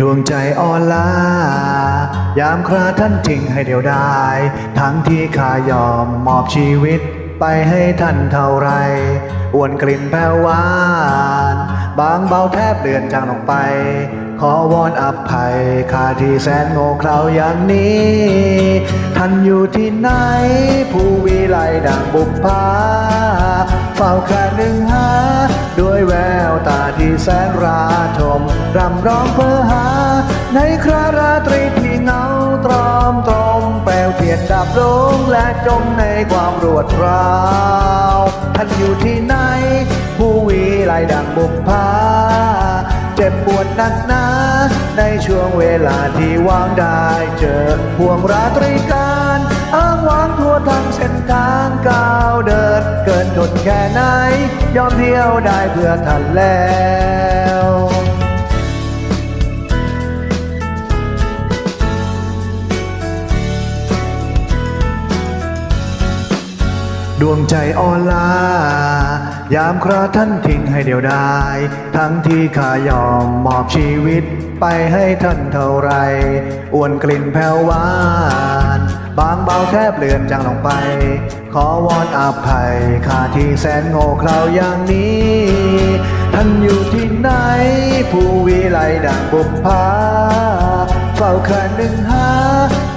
ดวงใจอ่อนล้ายามคราท่านทิ้งให้เดียวดาย ทั้งที่ข้ายอมมอบชีวิต ไปให้ท่านเท่าไรอ้วนกลิ่นแผ่วหวาน บางเบาแทบเลือนจางลงไป ขอวอนอภัยข้าที่แสนโง่เขลาอย่างนี้ ท่านอยู่ที่ไหน ผู้วิไลดังบุพภาเฝ้าแค่หนึ่งหายแววตา ที่แสนราชมรำร้องเพื่อหา ในคราราตรีที่เงาตรอมตรมแปลวเทียนดับลงและจมในความรวดร้าวท่านอยู่ที่ไหน ผู้วิไลดังบุกพาเจ็บปวดหนักหนาในช่วงเวลาที่ว่างได้เจอห่วงราตรีการ อ้างว้างทั่วทั้งเส้นทางก้าวเดิน เกินทนแค่ไหน ยอมเที่ยวได้เพื่อท่านแล้วดวงใจอ่อนล้ายามคราท่านทิ้งให้เดียวดาย ทั้งที่ข้ายอมมอบชีวิต ไปให้ท่านเท่าไรอ้วนกลิ่นแผ่วหวาน บางเบาแทบเลือนจางลงไป ขอวอนอภัยข้าที่แสนโง่เขลาอย่างนี้ ท่านอยู่ที่ไหน ผู้วิไลดังบุพภาเฝ้าแค่หนึ่งหา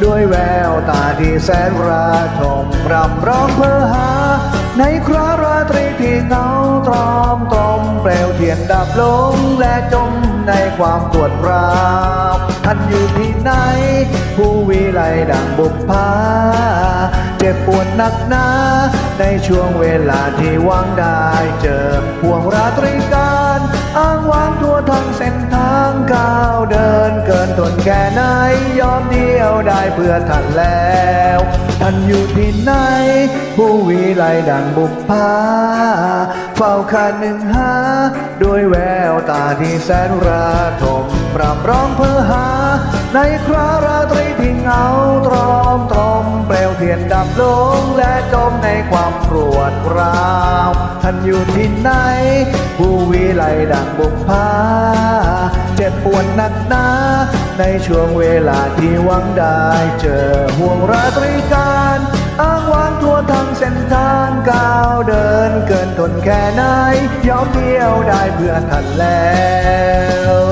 ด้วยแววตาที่แสนราชมรำร้องเพื่อหา ในคราราตรีที่เงาตรอมตรมเปลวเทียนดับลงและจมในความปวดร้าวท่านอยู่ที่ไหน ผู้วิไลดังบุพภา เจ็บปวดหนักหนา ในช่วงเวลาที่ว่างได้เจอห่วงราตรีการอ้างว้างทั่วทั้งเส้นทางก้าวเดินเกินทนแค่ไหนยอมเดียวได้เพื่อท่านแล้วท่านอยู่ที่ไหน ผู้วิไลดังบุพภาเฝ้าคาหนึ่งหา ด้วยแววตาที่แสนราถมปรับร้องเพื่อหา ในคราราตรีที่เงาตรอมตรมเปลวเทียนดับลงและจมในความปวดร้าวท่านอยู่ที่ไหน ผู้วิไลดังบุพาเจ็บปวดหนักหนา ในช่วงเวลาที่หวังได้เจอห่วงราตรีการอ้างวางทั่วทั้งเส้นทางก้าวเดินเกินทนแค่ไหนยอมเที่ยวได้เพื่อท่านแล้ว